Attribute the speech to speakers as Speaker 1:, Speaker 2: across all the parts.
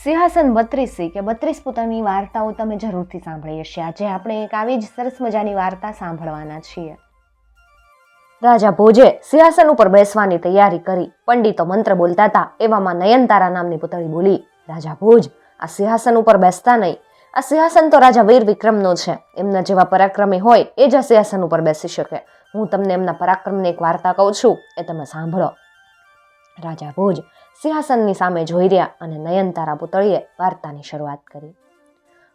Speaker 1: સિંહાસન બત્રીસી કે બત્રીસ પોતાની વાર્તાઓ તમે જરૂરથી સાંભળી હશે. આજે આપણે એક આવી જ સરસ મજાની વાર્તા સાંભળવાના છીએ. રાજા ભોજે સિંહાસન ઉપર બેસવાની તૈયારી કરી. પંડિતો મંત્ર બોલતા હતા, એવામાં નયનતારા નામની પુતળી બોલી, રાજા ભોજ, આ સિંહાસન ઉપર બેસતા નહીં. આ સિંહાસન તો રાજા વીર વિક્રમનો છે. એમના જેવા પરાક્રમી હોય એ જ આ સિંહાસન ઉપર બેસી શકે. હું તમને એમના પરાક્રમની એક વાર્તા કહું છું, એ તમે સાંભળો. રાજા ભોજ સિંહાસનની સામે જોઈ રહ્યા અને નયનતારા પુતળીએ વાર્તાની શરૂઆત કરી.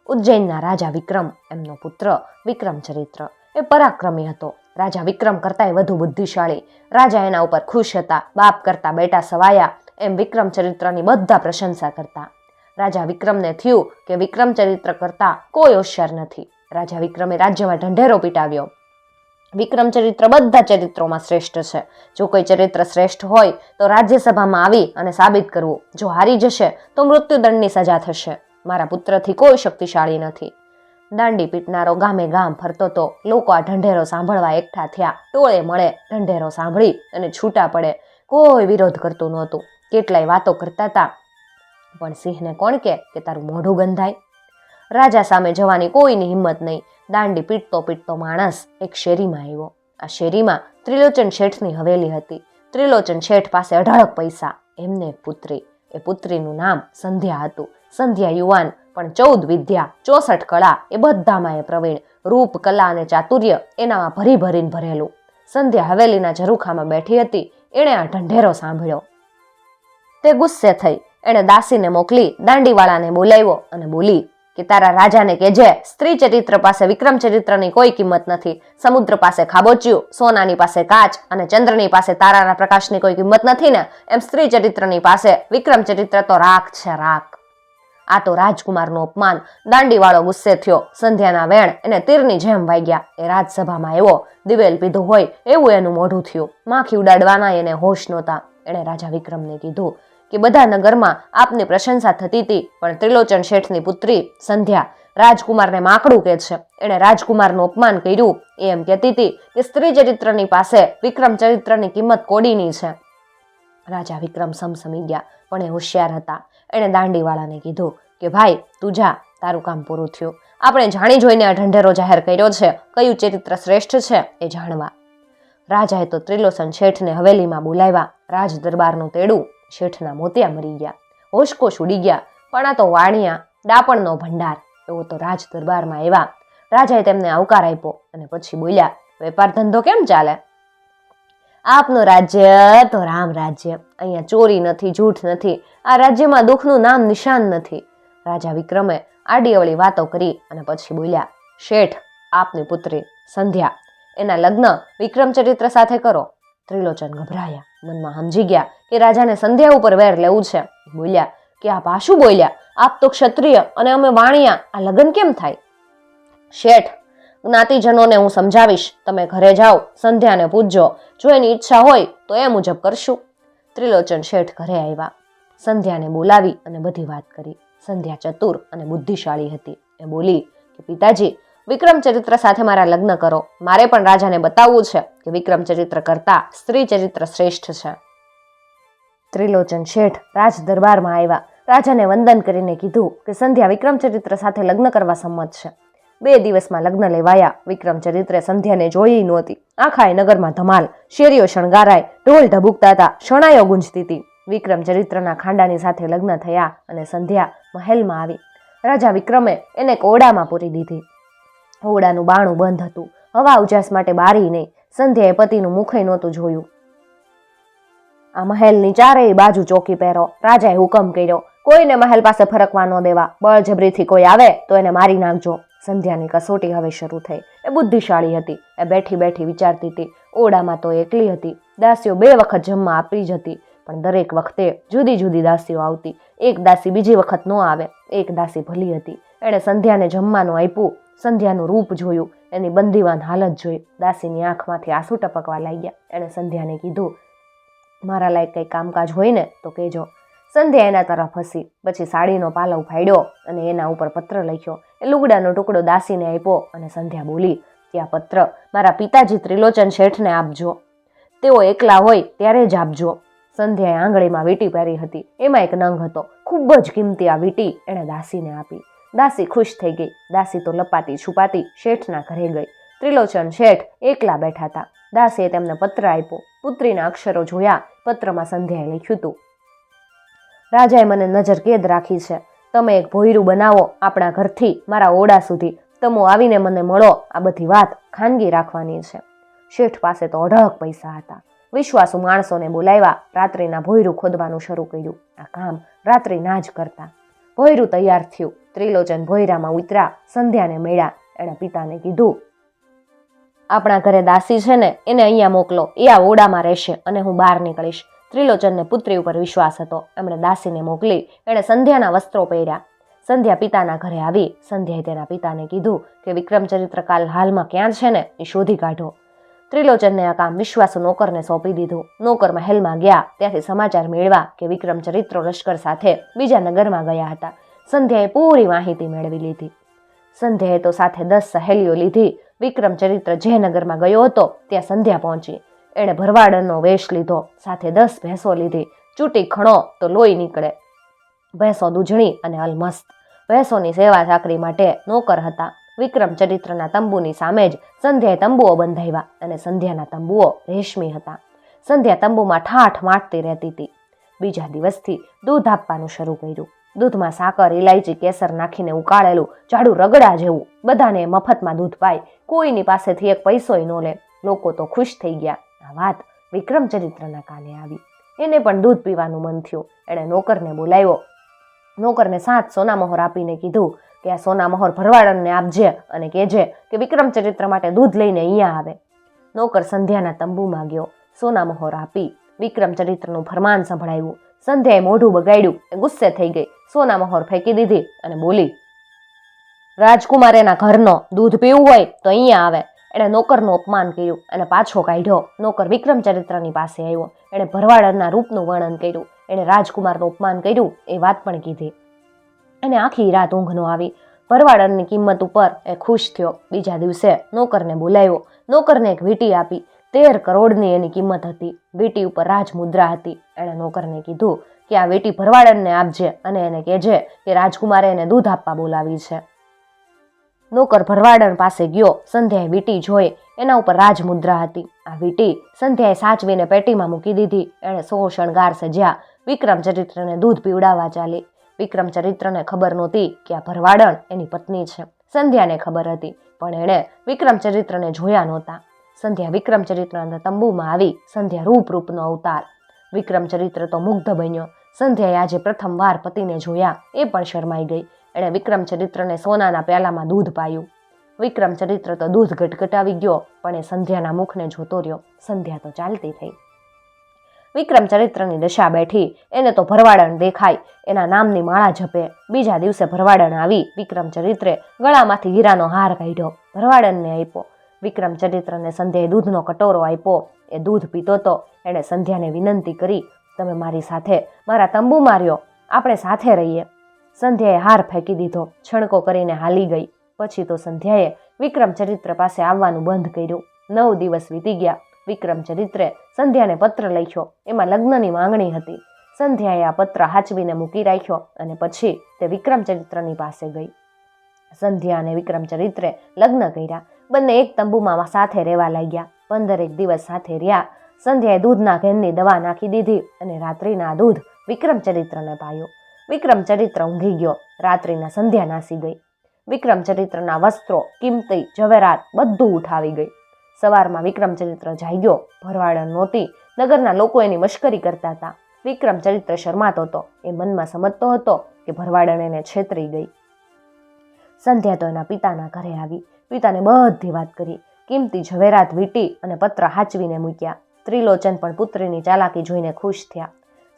Speaker 1: ઉજ્જૈનના રાજા વિક્રમ, એમનો પુત્ર વિક્રમ ચરિત્ર. એ પરાક્રમી હતો. રાજા વિક્રમ કરતાંય વધુ બુદ્ધિશાળી. રાજા એના ઉપર ખુશ હતા, બાપ કરતા બેટા સવાયા. એમ વિક્રમ ચરિત્રની બધા પ્રશંસા કરતા. રાજા વિક્રમને થયું કે વિક્રમ ચરિત્ર કરતા કોઈ હોશિયાર નથી. રાજા વિક્રમે રાજ્યમાં ઢંઢેરો પીટાવ્યો. વિક્રમ ચરિત્ર બધા ચરિત્રોમાં શ્રેષ્ઠ છે. જો કોઈ ચરિત્ર શ્રેષ્ઠ હોય, તો રાજ્યસભામાં આવી અને સાબિત કરવું. જો હારી જશે, તો મૃત્યુદંડની સજા થશે. મારા પુત્રથી કોઈ શક્તિશાળી નથી. દાંડી પીટનારો ગામે ગામ ફરતો તો લોકો આ ઢંઢેરો સાંભળવા એકઠા થયા. ટોળે મળે, ઢંઢેરો સાંભળી અને છૂટા પડે. કોઈ વિરોધ કરતું નહોતું. કેટલાય વાતો કરતા હતા પણ સિંહને કોણ કે તારું મોઢું ગંધાય? રાજા સામે જવાની કોઈની હિંમત નહીં. દાંડી પીટતો પીટતો માણસ એક શેરીમાં આવ્યો. આ શેરીમાં ત્રિલોચન શેઠની હવેલી હતી. ત્રિલોચન શેઠ પાસે અઢળક પૈસા, એમને પુત્રી. એ પુત્રીનું નામ સંધ્યા હતું. સંધ્યા યુવાન, પણ ચૌદ વિદ્યા, ચોસઠ કળા, એ બધામાં એ પ્રવીણ. રૂપ, કલા અને ચાતુર્ય એનામાં ભરી ભરીને ભરેલું. સંધ્યા હવેલીના ઝરૂખામાં બેઠી હતી. એણે આ ઢંઢેરો સાંભળ્યો. તે ગુસ્સે થઈ. એણે દાસીને મોકલી, દાંડીવાળાને બોલાવ્યો અને બોલી કે તારા રાજાને કહેજે, સ્ત્રી ચરિત્ર પાસે વિક્રમ ચરિત્રની કોઈ કિંમત નથી. સમુદ્ર પાસે ખાબોચ્યું, સોનાની પાસે કાચ અને ચંદ્રની પાસે તારાના પ્રકાશની કોઈ કિંમત નથી ને, એમ સ્ત્રી ચરિત્રની પાસે વિક્રમ ચરિત્ર તો રાખ છે, રાખ. આ તો રાજકુમારનું અપમાન. દાંડીવાળો ગુસ્સે થયો. સંધ્યાના વેણ એને તીરની જેમ વાગ્યા. એ રાજસભામાં એવો દિવેલ પીધું હોય, એવું એનું મોઢું થયું. માખી ઉડાડવાના એને હોશ નહોતા. એણે રાજા વિક્રમને કીધું કે બધા નગરમાં આપની પ્રશંસા થતી હતી, પણ ત્રિલોચન શેઠની પુત્રી સંધ્યા રાજકુમારને માકડું કે છે. એણે રાજકુમારનું અપમાન કર્યું. એ એમ કહેતી હતી કે સ્ત્રી ચરિત્રની પાસે વિક્રમ ચરિત્રની કિંમત કોડીની છે. રાજા વિક્રમ સમસમી ગયા, પણ એ હોશિયાર હતા. એણે દાંડીવાળાને કીધું કે, ભાઈ, તું જા, તારું કામ પૂરું થયું. આપણે જાણી જોઈને આ ઢંઢેરો જાહેર કર્યો છે. કયું ચરિત્ર શ્રેષ્ઠ છે એ જાણવા. રાજાએ તો ત્રિલોચન શેઠને હવેલીમાં બોલાવ્યા. રાજ દરબારનું તેડું શેઠના મોતિયા મરી ગયા. હોશકોશ ઉડી ગયા, પણ આ તો વાણિયા, ડાપણનો ભંડાર, એવો તો રાજ દરબારમાં આવ્યા. રાજાએ તેમને આવકાર આપ્યો અને પછી બોલ્યા, વેપાર ધંધો કેમ ચાલે? આપનું રાજ્ય તો રામ રાજ્ય, અહીંયા ચોરી નથી, જૂઠ નથી, આ રાજ્યમાં દુઃખનું નામ નિશાન નથી. રાજા વિક્રમે આડી અવળી વાતો કરી અને પછી બોલ્યા, શેઠ, આપની પુત્રી સંધ્યા, એના લગ્ન વિક્રમ ચરિત્ર સાથે કરો. ત્રિલોચન ગભરાયા. મનમાં સમજી ગયા કે રાજાને સંધ્યા ઉપર વેર લેવું છે. બોલ્યા, કે આપ આ શું બોલ્યા? આપ તો ક્ષત્રિય અને અમે વાણિયા. આ લગ્ન કેમ થાય? શેઠ, જ્ઞાતિજનોને હું સમજાવીશ. તમે ઘરે જાઓ, સંધ્યાને પૂછજો જો એની ઈચ્છા હોય, તો એ મુજબ કરશું. ત્રિલોચન શેઠ ઘરે આવ્યા. સંધ્યાને બોલાવી અને બધી વાત કરી. સંધ્યા ચતુર અને બુદ્ધિશાળી હતી. એ બોલી કે, પિતાજી વિક્રમ ચરિત્ર સાથે મારા લગ્ન કરો. મારે પણ રાજાને બતાવવું છે કે વિક્રમ ચરિત્ર કરતા સ્ત્રી ચરિત્ર શ્રેષ્ઠ છે. ત્રિલોચન શેઠ રાજ દરબારમાં આવ્યા. રાજાને વંદન કરીને કીધું કે સંધ્યા વિક્રમ ચરિત્ર સાથે લગ્ન કરવા સંમત છે. બે દિવસમાં લગ્ન લેવાયા. વિક્રમ ચરિત્રે સંધ્યાને જોઈ નહોતી. આખા નગરમાં ધમાલ, શેરીઓ શણગારાય, ઢોલ ઢબુકતા હતા શણાયો ગુંજતી હતી. વિક્રમ ચરિત્રના ખાંડાની સાથે લગ્ન થયા અને સંધ્યા મહેલમાં આવી. રાજા વિક્રમે એને કોડામાં પૂરી દીધી. ઓરડાનું બાણું બંધ હતું. હવા ઉજાસ માટે બારી નહીં સંધ્યાએ પતિનું મુખય નહોતું જોયું. આ મહેલની ચારેય બાજુ ચોકી પહેરો. રાજાએ હુકમ કર્યો, કોઈને મહેલ પાસે ફરકવા ન દેવા. બળજબરીથી કોઈ આવે તો એને મારી નાખજો. સંધ્યાની કસોટી હવે શરૂ થઈ. એ બુદ્ધિશાળી હતી. એ બેઠી બેઠી વિચારતી હતી. ઓરડામાં તો એકલી હતી. દાસીઓ બે વખત જમવા આપી જ હતી. પણ દરેક વખતે જુદી જુદી દાસીઓ આવતી. એક દાસી બીજી વખત ન આવે. એક દાસી ભલી હતી. એણે સંધ્યાને જમવાનું આપ્યું. સંધ્યાનું રૂપ જોયું, એની બંદીવાન હાલત જોઈ. દાસીની આંખમાંથી આંસુ ટપકવા લાગ્યા. એણે સંધ્યાને કીધું, મારા લાયક કંઈ કામકાજ હોય ને, તો કહેજો. સંધ્યા એના તરફ હસી. પછી સાડીનો પાલવ ફાડ્યો અને એના ઉપર પત્ર લખ્યો. એ લુગડાનો ટુકડો દાસીને આપ્યો અને સંધ્યા બોલી, કે આ પત્ર મારા પિતાજી ત્રિલોચન શેઠને આપજો. તેઓ એકલા હોય ત્યારે જ આપજો. સંધ્યાએ આંગળીમાં વીંટી પહેરી હતી. એમાં એક નંગ હતો. ખૂબ જ કિંમતી આ વીંટી એણે દાસીને આપી. દાસી ખુશ થઈ ગઈ. દાસી તો લપાતી છુપાતી શેઠના ઘરે ગઈ. ત્રિલોચન શેઠ એકલા બેઠા હતા. દાસીએ તેમને પત્ર આપ્યો. પુત્રીના અક્ષરો જોયા. પત્રમાં સંધ્યાએ લખ્યું હતું, રાજાએ મને નજર કેદ રાખી છે. તમે એક ભોયરું બનાવો આપણા ઘરથી, મારા ઓડા સુધી. તમો આવીને મને મળો. આ બધી વાત ખાનગી રાખવાની છે. શેઠ પાસે તો અઢળક પૈસા હતા. વિશ્વાસુ માણસોને બોલાવ્યા. રાત્રિના ભોયરું ખોદવાનું શરૂ કર્યું. આ કામ રાત્રિ ના જ કરતા. ભોયરું તૈયાર થયું. ત્રિલોચન ભોયરામાં ઉતરા સંધ્યાને મળ્યા. એણે પિતાને કીધું, આપણા ઘરે દાસી છે ને, એને અહીંયા મોકલો. એ આ ઓડામાં રહેશે અને હું બહાર નીકળીશ. ત્રિલોચનને પુત્રી ઉપર વિશ્વાસ હતો. એમણે દાસીને મોકલી, એણે સંધ્યાના વસ્ત્રો પહેર્યા. સંધ્યા પિતાના ઘરે આવી. સંધ્યાએ તેના પિતાને કીધું કે વિક્રમચરિત્રકાલ હાલમાં ક્યાં છે ને? એ શોધી કાઢો. ત્રિલોચનને આ કામ વિશ્વાસુ નોકરને સોંપી દીધું. નોકર મહેલમાં ગયા, ત્યાંથી સમાચાર મેળવા કે વિક્રમચરિત્રો લશ્કર સાથે બીજા નગરમાં ગયા હતા. સંધ્યાએ પૂરી માહિતી મેળવી લીધી. સંધ્યાએ તો સાથે દસ સહેલીઓ લીધી. વિક્રમચરિત્ર જે નગરમાં ગયો હતો, ત્યાં સંધ્યા પહોંચી. એણે ભરવાડનો વેશ લીધો, સાથે દસ ભેંસો લીધી. ચૂંટી ખણો તો લોહી નીકળે. ભેંસો દૂધણી અને અલમસ્ત. ભેંસોની સેવા ચાકરી માટે નોકર હતા. વિક્રમચરિત્રના તંબુની સામે જ સંધ્યાએ તંબુઓ બંધાવ્યા અને સંધ્યાના તંબુઓ રેશમી હતા. સંધ્યા તંબુમાં ઠાઠ માટતી રહેતી હતી. બીજા દિવસથી દૂધ આપવાનું શરૂ કર્યું. દૂધમાં સાકર ઇલાયચી કેસર નાખીને ઉકાળેલું જાડું રગડા જેવું બધાને મફતમાં દૂધ પાય. કોઈની પાસેથી એક પૈસોય ન લે. લોકો તો ખુશ થઈ ગયા. આ વાત વિક્રમચરિત્રના કાને આવી? એને પણ દૂધ પીવાનું મન થયું. એણે નોકરને બોલાવ્યો. નોકરને સાત સોના મોહર આપીને કીધું કે આ સોના મહોર ભરવાડનને આપજે અને કહેજે કે વિક્રમ ચરિત્ર માટે દૂધ લઈને અહીંયા આવે. નોકર સંધ્યાના તંબુમાં ગયો. સોના મહોર આપી વિક્રમચરિત્રનું ફરમાન સંભળાયું. સંધ્યાએ મોઢું બગાડ્યું એ ગુસ્સે થઈ ગઈ. સોના મહોર ફેંકી દીધી અને બોલી રાજકુમાર એના ઘરનો દૂધ પીવું હોય તો અહીંયા આવે. એણે નોકરનું અપમાન કર્યું અને પાછો કાઢ્યો. નોકર વિક્રમ ચરિત્રની પાસે આવ્યો. એણે ભરવાડના રૂપનું વર્ણન કર્યું. એણે રાજકુમારનું અપમાન કર્યું એ વાત પણ કીધી. એને આખી રાત ઊંઘ આવી. ભરવાડરની કિંમત ઉપર એ ખુશ થયો. બીજા દિવસે નોકરને બોલાવ્યો નોકરને એક વીંટી આપી. તેર કરોડની એની કિંમત હતી. વીટી ઉપર રાજમુદ્રા હતી. એણે નોકરને કીધું કે આ વીંટી ભરવાડનને આપજે અને એને કહેજે કે રાજકુમારે એને દૂધ આપવા બોલાવી છે. નોકર ભરવાડન પાસે ગયો. સંધ્યાએ વીંટી જોઈ. એના ઉપર રાજમુદ્રા હતી. આ વીટી સંધ્યાએ સાચવીને પેટીમાં મૂકી દીધી. એણે સો શણગાર સજ્યા. વિક્રમચરિત્રને દૂધ પીવડાવવા ચાલી. વિક્રમચરિત્રને ખબર નહોતી કે આ ભરવાડણ એની પત્ની છે. સંધ્યાને ખબર હતી, પણ એણે વિક્રમ ચરિત્રને જોયા નહોતા. સંધ્યા વિક્રમ ચરિત્રના તંબુમાં આવી સંધ્યા રૂપ રૂપનો અવતાર વિક્રમચરિત્ર તો મુગ્ધ બન્યો. સંધ્યાએ આજે પ્રથમ વાર પતિને જોયા, એ પણ શરમાઈ ગઈ. એણે વિક્રમ ચરિત્રને સોનાના પ્યાલામાં દૂધ પાયું. વિક્રમ ચરિત્ર તો દૂધ ગટગટાવી ગયો, પણ એ સંધ્યાના મુખને જોતો રહ્યો. સંધ્યા તો ચાલતી થઈ. વિક્રમચરિત્રની દશા બેઠી. એને તો ભરવાડણ દેખાય. એના નામની માળા જપે. બીજા દિવસે ભરવાડણ આવી. વિક્રમ ચરિત્રે ગળામાંથી હીરાનો હાર કાઢ્યો. ભરવાડણને આપ્યો. વિક્રમ ચરિત્રને સંધ્યાએ દૂધનો કટોરો આપ્યો. એ દૂધ પીતો તો એણે સંધ્યાને વિનંતી કરી, તમે મારી સાથે, મારા તંબુ માર્યો. આપણે સાથે રહીએ. સંધ્યાએ હાર ફેંકી દીધો. છણકો કરીને હાલી ગઈ. પછી તો સંધ્યાએ વિક્રમ ચરિત્ર પાસે આવવાનું બંધ કર્યું. નવ દિવસ વીતી ગયા. વિક્રમચરિત્રે સંધ્યાને પત્ર લખ્યો. એમાં લગ્નની માંગણી હતી. સંધ્યાએ આ પત્ર હાચવીને મૂકી રાખ્યો અને પછી તે વિક્રમચરિત્રની પાસે ગઈ. સંધ્યા અને વિક્રમચરિત્રે લગ્ન કર્યા. બંને એક તંબુમાં સાથે રહેવા લાગ્યા. પંદરેક દિવસ સાથે રહ્યા. સંધ્યાએ દૂધના ઘેનની દવા નાખી દીધી અને રાત્રિના દૂધ વિક્રમચરિત્રને પાયો. વિક્રમચરિત્ર ઊંઘી ગયો. રાત્રિના સંધ્યા નાસી ગઈ. વિક્રમચરિત્રના વસ્ત્રો, કિંમતી જવેરાત બધું ઉઠાવી ગઈ. સવારમાં વિક્રમચરિત્ર જાગ્યો. ભરવાડણ નહોતી નગરના લોકો એની મશ્કરી કરતા હતા. વિક્રમચરિત્ર શરમાતો હતો. એ મનમાં સમજતો હતો કે ભરવાડણ એને છેતરી ગઈ. સંધ્યા તો એના પિતાના ઘરે આવી. પિતાને બધી વાત કરી. કિંમતી ઝવેરાત વીંટી અને પત્ર હાચવીને મૂક્યા. ત્રિલોચન પણ પુત્રીની ચાલાકી જોઈને ખુશ થયા.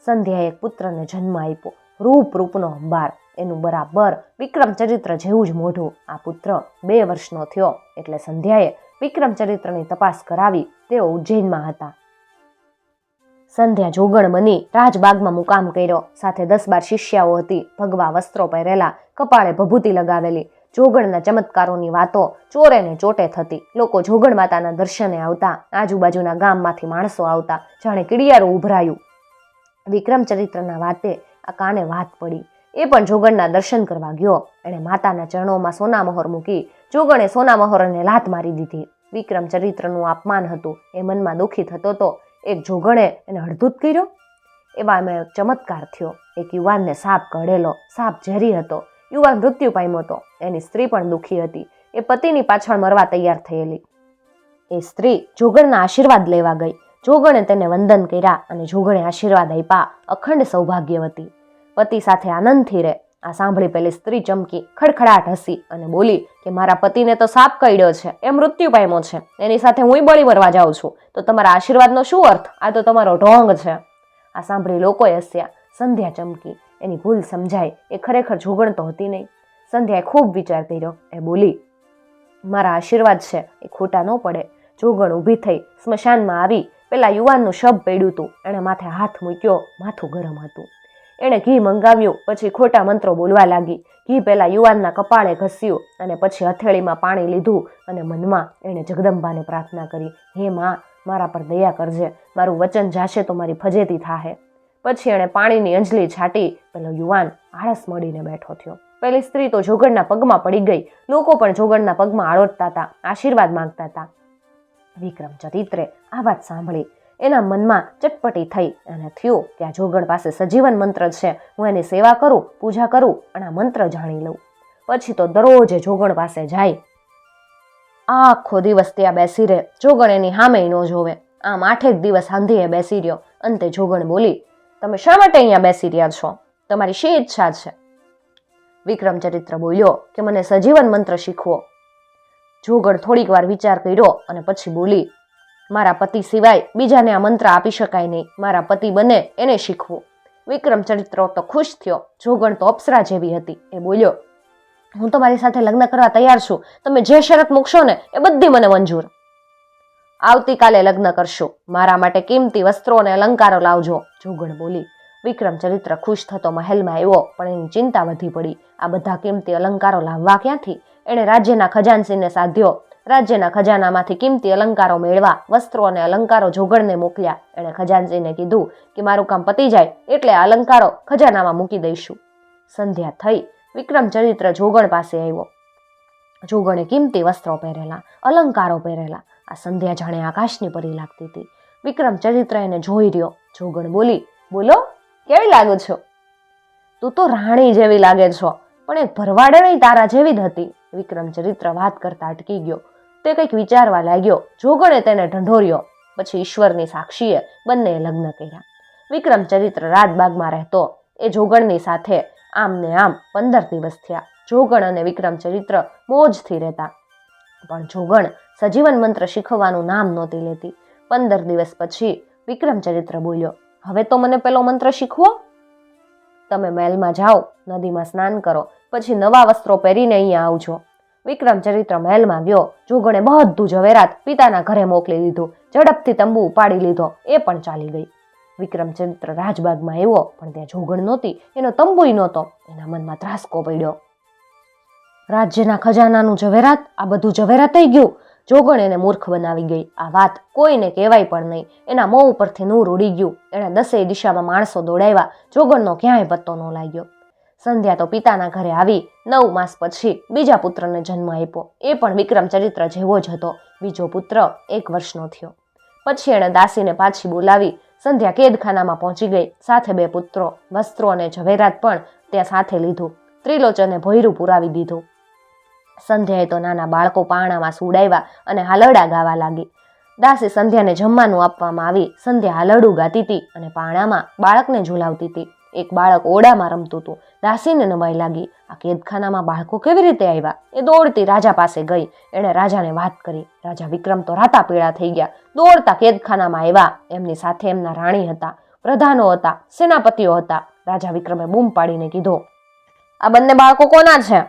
Speaker 1: સંધ્યાએ એક પુત્રને જન્મ આપ્યો. રૂપ રૂપનો અંબાર. એનું બરાબર વિક્રમચરિત્ર જેવું જ મોઢું. આ પુત્ર બે વર્ષનો થયો એટલે સંધ્યાએ વિક્રમચરિત્રની તપાસ કરાવી. તેઓ ઉજ્જૈનમાં હતા. સંધ્યા જોગણ બની રાજબાગમાં મુકામ કર્યો. સાથે દસ બાર શિષ્યાઓ હતી. ભગવા વસ્ત્રો પહેરેલા, કપાળે ભભૂતિ લગાવેલી. જોગણના ચમત્કારોની વાતો ચોરે ને ચોટે થતી. લોકો જોગણ માતાના દર્શને આવતા. આજુબાજુના ગામમાંથી માણસો આવતા. જાણે કીડિયારું ઉભરાયું. વિક્રમ ચરિત્રના વાતે આ કાને વાત પડી. એ પણ જોગણના દર્શન કરવા ગયો. એણે માતાના ચરણોમાં સોના મહોર મૂકી જોગણે સોના મહોરને લાત મારી દીધી. વિક્રમ ચરિત્રનું અપમાન હતું. એ મનમાં દુઃખી થતો તો એક જોગણે એને હળધૂત કર્યો. એવામાં એક ચમત્કાર થયો. એક યુવાનને સાપ કઢેલો. સાપ ઝેરી હતો. યુવાન મૃત્યુ પામ્યો હતો. એની સ્ત્રી પણ દુઃખી હતી. એ પતિની પાછળ મરવા તૈયાર થયેલી. એ સ્ત્રી જોગણના આશીર્વાદ લેવા ગઈ. જોગણે તેને વંદન કર્યા અને જોગણે આશીર્વાદ આપ્યા. અખંડ સૌભાગ્યવતી. પતિ સાથે આનંદથી રહે. આ સાંભળી પેલી સ્ત્રી ચમકી ખડખડાટ હસી અને બોલી કે મારા પતિને તો સાપ કડ્યો છે, એ મૃત્યુ પામ્યો છે, એની સાથે હું બળી મરવા જાઉં છું. તો તમારા આશીર્વાદનો શું અર્થ? આ તો તમારો ઢોંગ છે. આ સાંભળી લોકોએ હસ્યા. સંધ્યા ચમકી. એની ભૂલ સમજાય. એ ખરેખર જોગણ તો હતી નહીં. સંધ્યાએ ખૂબ વિચાર કર્યો. એ બોલી, મારા આશીર્વાદ છે. એ ખોટા ન પડે. જોગણ ઊભી થઈ સ્મશાનમાં આવી. પેલા યુવાનનું શબ પડ્યું હતું એણે માથે હાથ મૂક્યો. માથું ગરમ હતું. એણે ઘી મંગાવ્યું, પછી ખોટા મંત્રો બોલવા લાગી. ઘી પહેલાં યુવાનના કપાળે ઘસ્યું અને પછી હથેળીમાં પાણી લીધું અને મનમાં એણે જગદંબાને પ્રાર્થના કરી, હે માં, મારા પર દયા કરજે, મારું વચન જાશે તો મારી ફજેતી થાહે. પછી એણે પાણીની અંજલી છાટી, પેલો યુવાન આળસ મળીને બેઠો થયો. પેલી સ્ત્રી તો જોગણના પગમાં પડી ગઈ. લોકો પણ જોગણના પગમાં આળોટતા હતા, આશીર્વાદ માંગતા હતા. વિક્રમ ચરિત્રે આ વાત સાંભળી એના મનમાં ચટપટી થઈ અને થયું કે આ જોગણ પાસે સજીવન મંત્ર છે, હું એની સેવા કરું, પૂજા કરું અને આ મંત્ર જાણી લઉં. પછી તો દરરોજે જોગણ પાસે જાય. આખો દિવસ ત્યાં બેસી રહે. જોગણ એની સામે ન જોવે. આમ આઠેક દિવસ આંધીએ બેસી રહ્યો. અંતે જોગણ બોલી, તમે શા માટે અહીંયા બેસી રહ્યા છો? તમારી શી ઈચ્છા છે? વિક્રમ ચરિત્ર બોલ્યો કે, મને સજીવન મંત્ર શીખવો. જોગણ થોડીક વાર વિચાર કર્યો અને પછી બોલી મારા પતિ સિવાય બીજાને આ મંત્ર આપી શકાય નહીં. મારા પતિ બને એને શીખવું. વિક્રમ ચરિત્ર તો ખુશ થયો. જોગણ તો અપ્સરા જેવી હતી. એ બોલ્યો, હું તમારી સાથે લગ્ન કરવા તૈયાર છું. તમે જે શરત મૂકશો ને એ બધી મને મંજૂર. આવતીકાલે લગ્ન કરશો. મારા માટે કિંમતી વસ્ત્રો અને અલંકારો લાવજો. જોગણ બોલી. વિક્રમ ચરિત્ર ખુશ થતો મહેલમાં આવ્યો, પણ એની ચિંતા વધી પડી. આ બધા કિંમતી અલંકારો લાવવા ક્યાંથી? એણે રાજ્યના ખજાનસીને સાધ્યો. રાજ્યના ખજાનામાંથી કિંમતી અલંકારો મેળવા, વસ્ત્રો અને અલંકારો જોગણને મોકલ્યા. એણે ખજાનજીને કીધું કે મારું કામ પતી જાય એટલે આ અલંકારો ખજાનામાં મૂકી દઈશું. સંધ્યા થઈ, વિક્રમ ચરિત્ર જોગણ પાસે આવ્યો. જોગણે કિંમતી વસ્ત્રો પહેરેલા, અલંકારો પહેરેલા. આ સંધ્યા જાણે આકાશની પરી લાગતી હતી. વિક્રમ ચરિત્ર એને જોઈ રહ્યો. જોગણ બોલી, બોલો, કેવી લાગો છો? તું તો રાણી જેવી લાગે છો, પણ એક ભરવાડે નહીં તારા જેવી જ હતી. વિક્રમ ચરિત્ર વાત કરતા અટકી ગયો. તે કંઈક વિચારવા લાગ્યો. જોગણે તેને ઢંઢોર્યો. પછી ઈશ્વરની સાક્ષીએ બંનેએ લગ્ન કર્યા. વિક્રમ ચરિત્ર રાજબાગમાં રહેતો. એ જોગણની સાથે આમ ને આમ પંદર દિવસ થયા. જોગણ અને વિક્રમ ચરિત્ર મોજથી રહેતા. પણ જોગણ સજીવન મંત્ર શીખવવાનું નામ નહોતી લેતી. પંદર દિવસ પછી વિક્રમ ચરિત્ર બોલ્યો, હવે તો મને પેલો મંત્ર શીખવો? તમે મહેલમાં જાઓ, નદીમાં સ્નાન કરો, પછી નવા વસ્ત્રો પહેરીને અહીંયા આવજો. વિક્રમ ચરિત્ર મહેલમાં ગયો. જોગણે બધું ઝવેરાત પિતાના ઘરે મોકલી દીધું. ઝડપથી તંબુ ઉપાડી લીધો. એ પણ ચાલી ગઈ. વિક્રમ ચરિત્ર રાજબાગમાં આવ્યો, પણ ત્યાં જોગણ નહોતી. એનો તંબુય નહોતો. એના મનમાં ત્રાસકો પડ્યો. રાજ્યના ખજાનાનું ઝવેરાત, આ બધું ઝવેરાત થઈ ગયું. જોગણ એને મૂર્ખ બનાવી ગઈ. આ વાત કોઈને કહેવાય પણ નહીં. એના મોં ઉપરથી નૂર ઉડી ગયું. એણે દસેય દિશામાં માણસો દોડાવ્યા. જોગણનો ક્યાંય પત્તો ન લાગ્યો. સંધ્યા તો પિતાના ઘરે આવી, નવ માસ પછી બીજા પુત્રને જન્મ આપ્યો. એ પણ વિક્રમ ચરિત્ર જેવો જ હતો. બીજો પુત્ર એક વર્ષનો થયો. પછી એણે દાસીને પાછી બોલાવી, સંધ્યા કેદખાનામાં પહોંચી ગઈ. સાથે બે પુત્રો, વસ્ત્રો અને ઝવેરાત પણ ત્યાં સાથે લીધું. ત્રિલોચને ભોયરું પુરાવી દીધું. સંધ્યાએ તો નાના બાળકો પાણામાં સુડાવ્યા અને હાલરડા ગાવા લાગી. દાસી સંધ્યાને જમવાનું આપવામાં આવી. સંધ્યા હાલરડું ગાતી હતી અને પાણામાં બાળકને ઝુલાવતી હતી. એક બાળક ઓરડામાં રમતું હતું. દાસીને નવાઈ લાગી. આ કેદખાનામાં બાળકો કેવી રીતે આવ્યા? એ દોડતી રાજા પાસે ગઈ. એણે રાજાને વાત કરી. રાજા વિક્રમ તો રાતા પીળા થઈ ગયા. દોડતા કેદખાનામાં આવ્યા. એમની સાથે એમના રાણી હતા, પ્રધાનો હતા, સેનાપતિઓ હતા. રાજા વિક્રમે બૂમ પાડીને કીધો, આ બંને બાળકો કોના છે?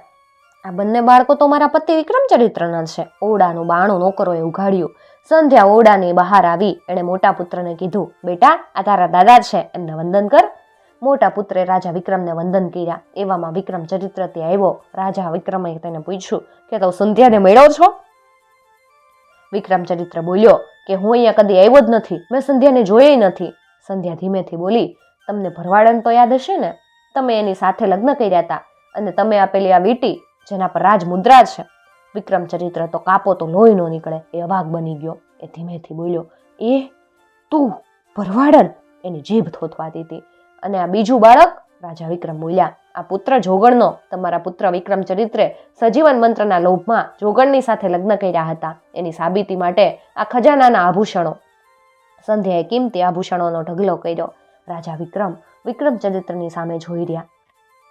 Speaker 1: આ બંને બાળકો તો મારા પતિ વિક્રમ ચરિત્રના છે. ઓરડાનું બાણું નોકરોએ ઉઘાડ્યું. સંધ્યા ઓરડાની બહાર આવી. એણે મોટા પુત્રને કીધું, બેટા, આ તારા દાદા છે. એમને વંદન કર. મોટા પુત્રે રાજા વિક્રમને વંદન કર્યા. એવામાં વિક્રમ ચરિત્ર ત્યાં આવ્યો. રાજા વિક્રમે તેને પૂછ્યું કે તું સંધ્યાને મેળો છો? વિક્રમ ચરિત્ર બોલ્યો કે હું અહીંયા કદી આવ્યો જ નથી. મેં સંધ્યાને જોઈ નથી. સંધ્યા ધીમેથી બોલી, તમને ભરવાડન તો યાદ હશે ને? તમે એની સાથે લગ્ન કર્યા હતા અને તમે આપેલી આ વીટી જેના પર રાજ મુદ્રા છે. વિક્રમ ચરિત્ર તો કાપો તો લોહી નો નીકળે એ અવાક બની ગયો. એ ધીમેથી બોલ્યો, એ તું ભરવાડન? એની જીભ થોથવાતી હતી અને આ બીજું બાળક, રાજા વિક્રમ બોલ્યા, આ પુત્ર જોગણનો તમારા પુત્ર વિક્રમ ચરિત્રે સજીવન મંત્રના લોભમાં જોગણની સાથે લગ્ન કર્યા હતા. એની સાબિતી માટે આ ખજાનાના આભૂષણો. સંધ્યાએ કિંમતી આભૂષણોનો ઢગલો કર્યો. રાજા વિક્રમ વિક્રમ ચરિત્રની સામે જોઈ રહ્યા.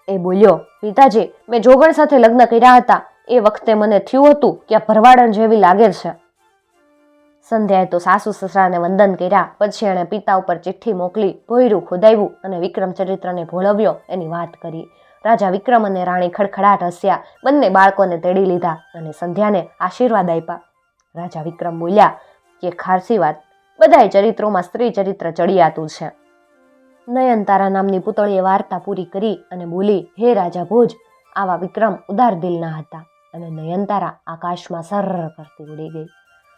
Speaker 1: એ બોલ્યો, પિતાજી, મેં જોગણ સાથે લગ્ન કર્યા હતા. એ વખતે મને થયું હતું કે આ ભરવાડન જેવી લાગે છે. સંધ્યાએ તો સાસુ સસરાને વંદન કર્યા. પછી એણે પિતા ઉપર ચિઠ્ઠી મોકલી, ભોયરું ખોદાવ્યું અને વિક્રમ ચરિત્રને ભોળવ્યો એની વાત કરી. રાજા વિક્રમ અને રાણી ખડખડાટ હસ્યા. બંને બાળકોને તેડી લીધા અને સંધ્યાને આશીર્વાદ આપ્યા. રાજા વિક્રમ બોલ્યા, કે ખારસી વાત. બધાય ચરિત્રોમાં સ્ત્રી ચરિત્ર ચડિયાતું છે. નયનતારા નામની પુતળીએ વાર્તા પૂરી કરી અને બોલી, હે રાજા ભોજ, આવા વિક્રમ ઉદાર દિલના હતા અને નયનતારા આકાશમાં સર્ર કરતી ઉડી ગઈ.